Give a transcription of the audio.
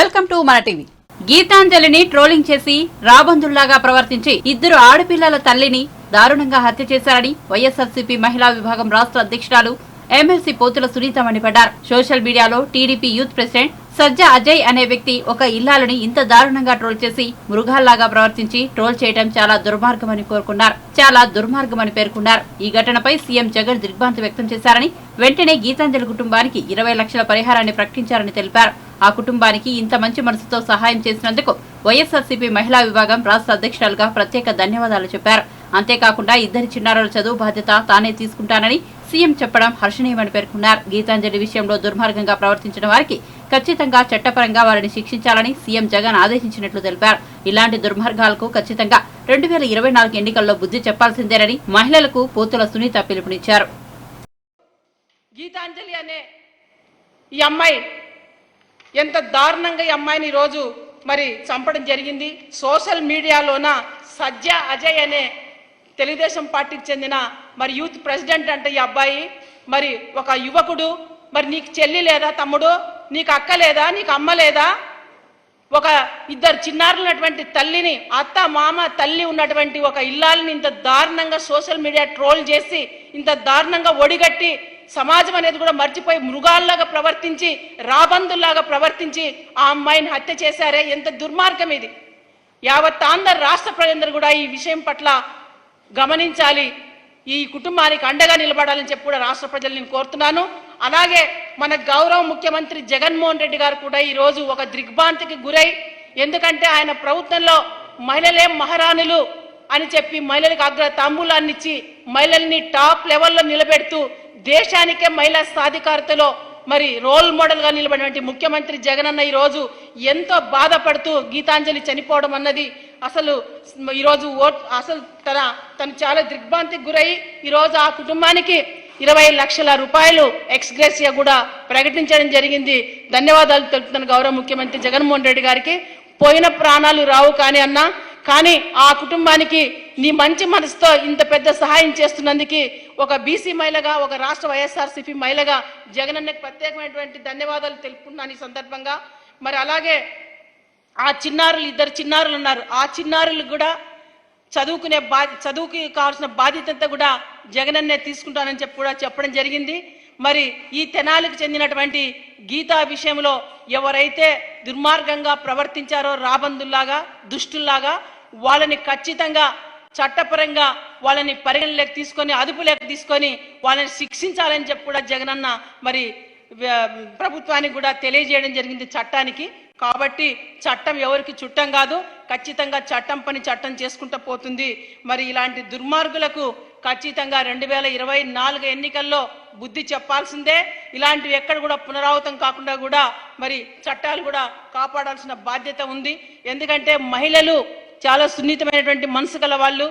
Welcome to Mana TV. గీతాంజలిని trolling చేసి రాబందుల్లాగా ప్రవర్తించి ఇద్దరు ఆడపిల్లల తల్లిని దారుణంగా హత్య చేశారని వైఎస్ఆర్సీపీ మహిళా విభాగం రాష్ట్ర అధ్యక్షురాలు ఎమ్మెల్సీ పోతుల సునీత మండిపడ్డారు. సోషల్ మీడియాలో TDP youth president Sajja Ajay అనే వ్యక్తి ఒక ఇల్లాలని ఇంత దారుణంగా ట్రోల్ చేసి మృగాల్లాగా ప్రవర్తించి ట్రోల్ చేయడం చాలా దుర్మార్గమని కోరుకున్నారు. చాలా దుర్మార్గమని పేర్కొన్నారు. ఈ ఘటనపై సీఎం జగన్ దిగ్భ్రాంతి వ్యక్తం చేశారని వెంటనే గీతాంజలి కుటుంబానికి ఇరవై లక్షల పరిహారాన్ని ప్రకటించారని తెలిపారు. ఆ కుటుంబానికి ఇంత మంచి మనసుతో సహాయం చేసినందుకు వైఎస్ఆర్సీపీ మహిళా విభాగం రాష్ట్ర అధ్యక్షురాలుగా ప్రత్యేక ధన్యవాదాలు చెప్పారు. అంతేకాకుండా ఇద్దరి చిన్నారుల చదువు బాధ్యత తానే తీసుకుంటానని సీఎం చెప్పడం హర్షణీయమని పేర్కొన్నారు. గీతాంజలి విషయంలో దుర్మార్గంగా ప్రవర్తించిన వారికి ఖచ్చితంగా చట్టపరంగా వారిని శిక్షించాలని సీఎం జగన్ ఆదేశించినట్లు తెలిపారు. ఇలాంటి దుర్మార్గాలకు ఖచ్చితంగా రెండు వేల ఇరవై నాలుగు ఎన్నికల్లో బుద్ధి చెప్పాల్సిందేనని మహిళలకు పోతుల సునీత పిలుపునిచ్చారు. గీతాంజలి అనే ఈ అమ్మాయి ఎంత దారుణంగా ఈ అమ్మాయిని ఈరోజు మరి చంపడం జరిగింది. సోషల్ మీడియాలోన సజ్జ అజయ్ అనే తెలుగుదేశం పార్టీకి చెందిన మరి యూత్ ప్రెసిడెంట్ అంటే ఈ అబ్బాయి. మరి ఒక యువకుడు. మరి నీకు చెల్లి లేదా తమ్ముడు? నీకు అక్క లేదా? నీకు అమ్మ లేదా? ఒక ఇద్దరు చిన్నారులున్నటువంటి తల్లిని అత్త మామ తల్లి ఉన్నటువంటి ఒక ఇల్లాలని ఇంత దారుణంగా సోషల్ మీడియా ట్రోల్ చేసి ఇంత దారుణంగా ఒడిగట్టి సమాజం అనేది కూడా మర్చిపోయి మృగాల్లాగా ప్రవర్తించి రాబందుల్లాగా ప్రవర్తించి ఆ అమ్మాయిని హత్య చేశారే. ఎంత దుర్మార్గం ఇది. యావత్ ఆంధ్ర రాష్ట్ర ప్రజలందరూ కూడా ఈ విషయం పట్ల గమనించాలి. ఈ కుటుంబానికి అండగా నిలబడాలని చెప్పి కూడా రాష్ట్ర ప్రజలు నేను కోరుతున్నాను. అలాగే మన గౌరవ ముఖ్యమంత్రి జగన్మోహన్ రెడ్డి గారు కూడా ఈరోజు ఒక దిగ్భ్రాంతికి గురై ఎందుకంటే ఆయన ప్రభుత్వంలో మహిళలే మహారాణులు అని చెప్పి మహిళలకు అగ్ర తాంబూలాన్ని ఇచ్చి మహిళల్ని టాప్ లెవెల్లో నిలబెడుతూ దేశానికే మహిళా సాధికారతలో మరి రోల్ మోడల్గా నిలబడినటువంటి ముఖ్యమంత్రి జగనన్న ఈ రోజు ఎంతో బాధపడుతూ గీతాంజలి చనిపోవడం అన్నది అసలు ఈరోజు ఓట్ అసలు తన తను చాలా దిగ్భ్రాంతికి గురై ఈరోజు ఆ కుటుంబానికి ఇరవై లక్షల రూపాయలు ఎక్స్గ్రేసియా కూడా ప్రకటించడం జరిగింది. ధన్యవాదాలు తెలుపుతున్న గౌరవ ముఖ్యమంత్రి జగన్మోహన్ రెడ్డి గారికి. పోయిన ప్రాణాలు రావు కానీ అన్నా కానీ ఆ కుటుంబానికి నీ మంచి మనసుతో ఇంత పెద్ద సహాయం చేస్తున్నందుకు ఒక బీసీ మహిళగా ఒక రాష్ట్ర వైఎస్ఆర్సీపీ మహిళగా జగనన్నకి ప్రత్యేకమైనటువంటి ధన్యవాదాలు తెలుపుకున్నాను ఈ సందర్భంగా. మరి అలాగే ఆ చిన్నారులు ఇద్దరు చిన్నారులు ఉన్నారు. ఆ చిన్నారులు కూడా చదువుకునే బా చదువుకి కావాల్సిన బాధ్యత కూడా జగనన్నే తీసుకుంటానని చెప్పి కూడా చెప్పడం జరిగింది. మరి ఈ తెనాలికి చెందినటువంటి గీతా విషయంలో ఎవరైతే దుర్మార్గంగా ప్రవర్తించారో రాబందుల్లాగా దుష్టుల్లాగా వాళ్ళని ఖచ్చితంగా చట్టపరంగా వాళ్ళని పరిగణలోకి తీసుకొని అదుపులోకి తీసుకొని వాళ్ళని శిక్షించాలని చెప్పి కూడా జగనన్న మరి ప్రభుత్వానికి కూడా తెలియజేయడం జరిగింది చట్టానికి. కాబట్టి చట్టం ఎవరికి చుట్టం కాదు ఖచ్చితంగా చట్టం పని చట్టం చేసుకుంటూ పోతుంది. మరి ఇలాంటి దుర్మార్గులకు ఖచ్చితంగా రెండు వేల ఇరవై నాలుగు ఎన్నికల్లో బుద్ధి చెప్పాల్సిందే. ఇలాంటివి ఎక్కడ కూడా పునరావృతం కాకుండా కూడా మరి చట్టాలు కూడా కాపాడాల్సిన బాధ్యత ఉంది. ఎందుకంటే మహిళలు చాలా సున్నితమైనటువంటి మనసు గల వాళ్ళు